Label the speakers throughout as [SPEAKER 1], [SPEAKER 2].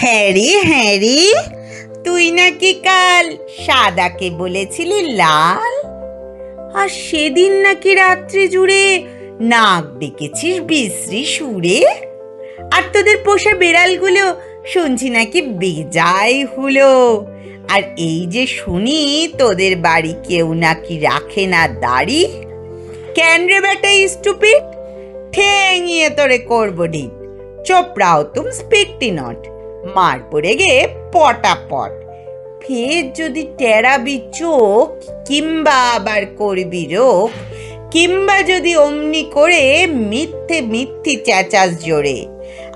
[SPEAKER 1] হ্যাঁ রে হ্যাঁ রে তুই নাকি কাল সাদাকে বলেছিলি লাল? আর সেদিন নাকি রাত্রি জুড়ে নাক ডেকেছিস বিশ্রী সুরে? আর তোদের পোষা বেড়ালগুলো শুনছি নাকি বেজায় হলো? আর এই যে শুনি, তোদের বাড়ি কেউ নাকি রাখে না দাড়ি? কেন রে বেটা স্টুপিড ঠেঙিয়ে তোরে করব ডিট চোপড়াও তুম স্পিকটি নট মার পড়ে গে পটাপট। ফের যদি টেরাবি চোখ কিংবা আবার করবি রোগ কিংবা যদি অমনি করে মিথ্যে মিথ্যে চেঁচাস জোরে।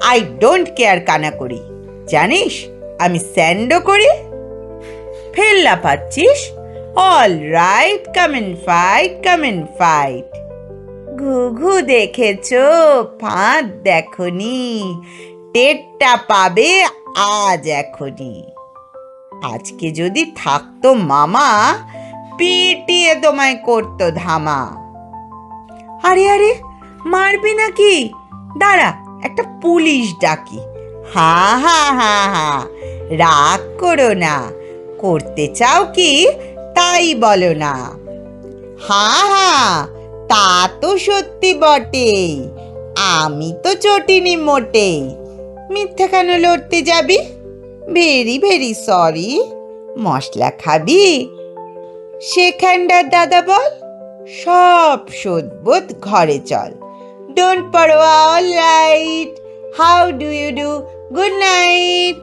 [SPEAKER 1] আই ডোন্ট কেয়ার কানা করি জানিস, আমি স্যান্ডো করি। ফেললা পাচ্ছিস all right, come in fight, come in fight. ঘুঘু দেখেছ, ফাঁদ দেখনি। টেরটা পাবে আজ এখনই। আজকে যদি থাকতো মামা, পিটিয়ে তোমায় করতো ধামা। আরে আরে, মারবি নাকি? দাঁড়া, একটা পুলিশ ডাকি। হা হা হা হা, রাগ করো না। করতে চাও কি? তাই বলো না। হা হা, তা তো সত্যি বটে আমি তো চটিনি মোটে মিথ্যা কেন লড়তে যাবি? Very very sorry. মশলা খাবি? সেখানটার দাদা বল, সব সদ্বোধ ঘরে চল। ডোন্ট পড়ো all right how do you do good night